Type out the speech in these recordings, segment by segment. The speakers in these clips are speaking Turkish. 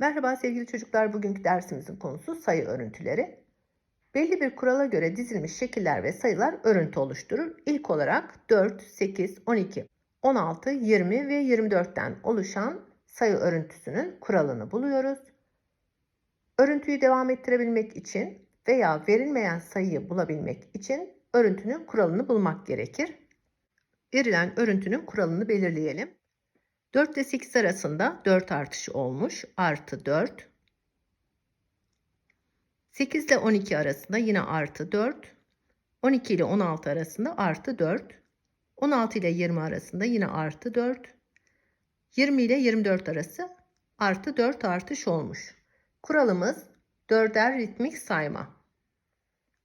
Merhaba sevgili çocuklar. Bugünkü dersimizin konusu sayı örüntüleri. Belli bir kurala göre dizilmiş şekiller ve sayılar örüntü oluşturur. İlk olarak 4, 8, 12, 16, 20 ve 24'ten oluşan sayı örüntüsünün kuralını buluyoruz. Örüntüyü devam ettirebilmek için veya verilmeyen sayıyı bulabilmek için örüntünün kuralını bulmak gerekir. Verilen örüntünün kuralını belirleyelim. 4 ile 8 arasında 4 artışı olmuş. Artı 4. 8 ile 12 arasında yine artı 4. 12 ile 16 arasında artı 4. 16 ile 20 arasında yine artı 4. 20 ile 24 arası artı 4 artış olmuş. Kuralımız 4'er ritmik sayma.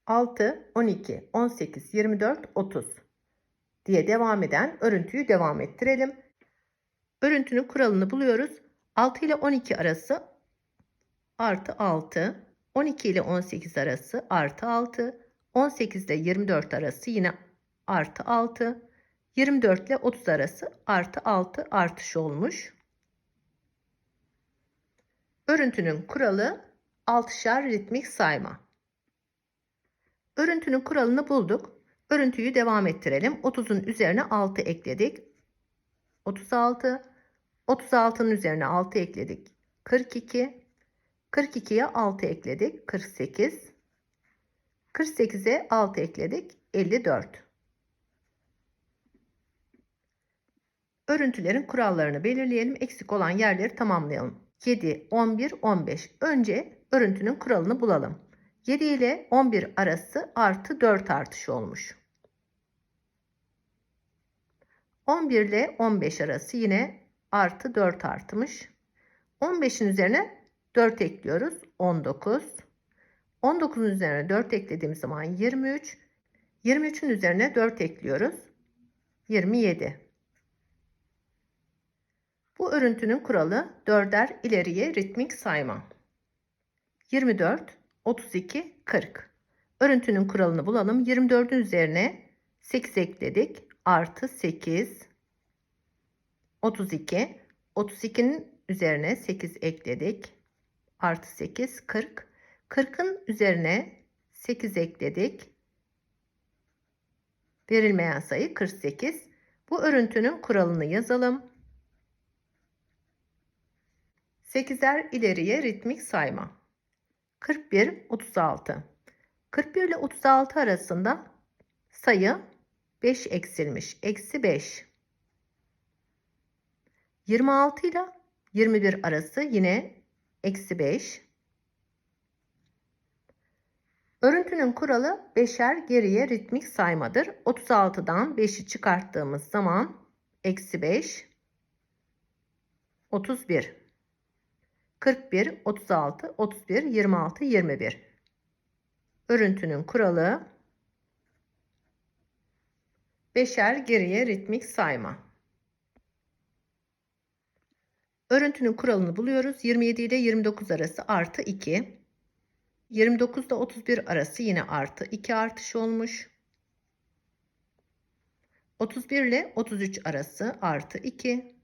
6, 12, 18, 24, 30 diye devam eden örüntüyü devam ettirelim. Örüntünün kuralını buluyoruz. 6 ile 12 arası artı 6. 12 ile 18 arası artı 6. 18 ile 24 arası yine artı 6. 24 ile 30 arası artı 6 artış olmuş. Örüntünün kuralı 6'şar ritmik sayma. Örüntünün kuralını bulduk. Örüntüyü devam ettirelim. 30'un üzerine 6 ekledik. 36. 36'nın üzerine 6 ekledik. 42. 42'ye 6 ekledik. 48. 48'e 6 ekledik. 54. Örüntülerin kurallarını belirleyelim. Eksik olan yerleri tamamlayalım. 7, 11, 15. Önce örüntünün kuralını bulalım. 7 ile 11 arası artı 4 artış olmuş. 11 ile 15 arası yine artı 4 artmış. 15'in üzerine 4 ekliyoruz. 19. 19'un üzerine 4 eklediğim zaman 23. 23'ün üzerine 4 ekliyoruz. 27. Bu örüntünün kuralı 4'er ileriye ritmik sayma. 24, 32, 40. Örüntünün kuralını bulalım. 24'ün üzerine 8 ekledik. Artı 8, 32. 32'nin üzerine 8 ekledik. Artı 8, 40. 40'ın üzerine 8 ekledik. Verilmeyen sayı 48. Bu örüntünün kuralını yazalım. 8'er ileriye ritmik sayma. 41, 36. 41 ile 36 arasında sayı 5 eksilmiş. Eksi 5. 26 ile 21 arası yine eksi 5. Örüntünün kuralı beşer geriye ritmik saymadır. 36'dan 5'i çıkarttığımız zaman eksi 5, 31, 41, 36, 31, 26, 21. Örüntünün kuralı beşer geriye ritmik sayma. Örüntünün kuralını buluyoruz. 27 ile 29 arası artı 2. 29 ile 31 arası yine artı 2 artış olmuş. 31 ile 33 arası artı 2.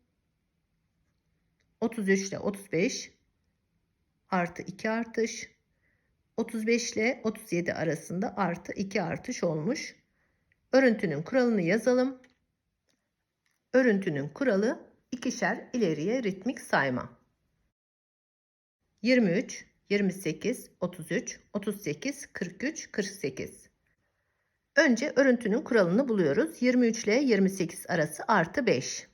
33 ile 35 artı 2 artış. 35 ile 37 arasında artı 2 artış olmuş. Örüntünün kuralını yazalım. Örüntünün kuralı ikişer ileriye ritmik sayma. 23, 28, 33, 38, 43, 48. Önce örüntünün kuralını buluyoruz. 23 ile 28 arası artı 5.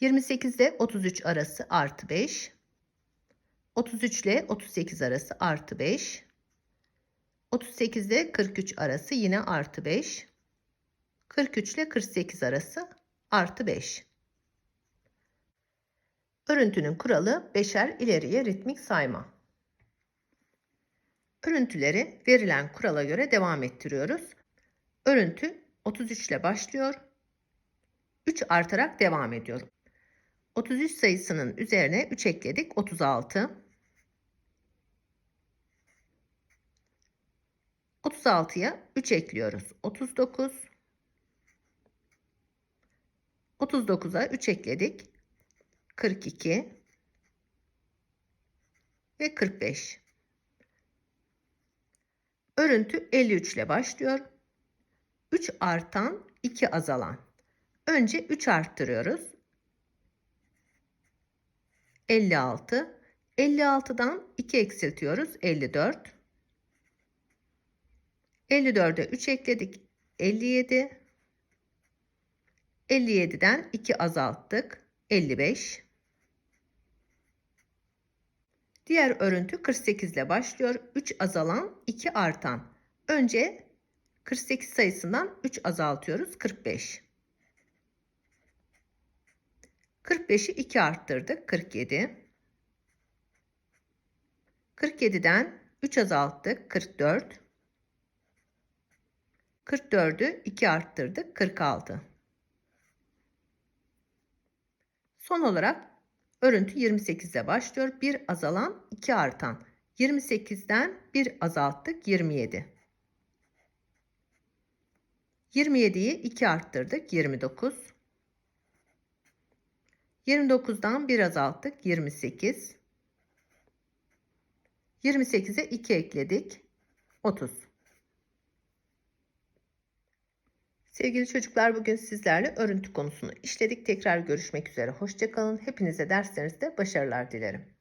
28 ile 33 arası artı 5. 33 ile 38 arası artı 5. 38 ile 43 arası yine artı 5. 43 ile 48 arası artı 5. Örüntünün kuralı beşer ileriye ritmik sayma. Örüntüleri verilen kurala göre devam ettiriyoruz. Örüntü 33 ile başlıyor. 3 artarak devam ediyor. 33 sayısının üzerine 3 ekledik. 36. 36'ya 3 ekliyoruz. 39. 39'a 3 ekledik. 42 ve 45. Örüntü 53 ile başlıyor. 3 artan, 2 azalan. Önce 3 arttırıyoruz. 56. 56'dan 2 eksiltiyoruz. 54. 54'e 3 ekledik. 57. 57'den 2 azalttık. 55. Diğer örüntü 48 ile başlıyor. 3 azalan, 2 artan. Önce 48 sayısından 3 azaltıyoruz. 45. 45'i 2 arttırdık. 47. 47'den 3 azalttık. 44. 44'ü 2 arttırdık. 46. Son olarak örüntü 28 ile başlıyor. 1 azalan, 2 artan. 28'den 1 azalttık. 27. 27'yi 2 arttırdık. 29. 29'dan 1 azalttık. 28. 28'e 2 ekledik. 30. Sevgili çocuklar bugün sizlerle örüntü konusunu işledik. Tekrar görüşmek üzere. Hoşçakalın. Hepinize derslerinizde başarılar dilerim.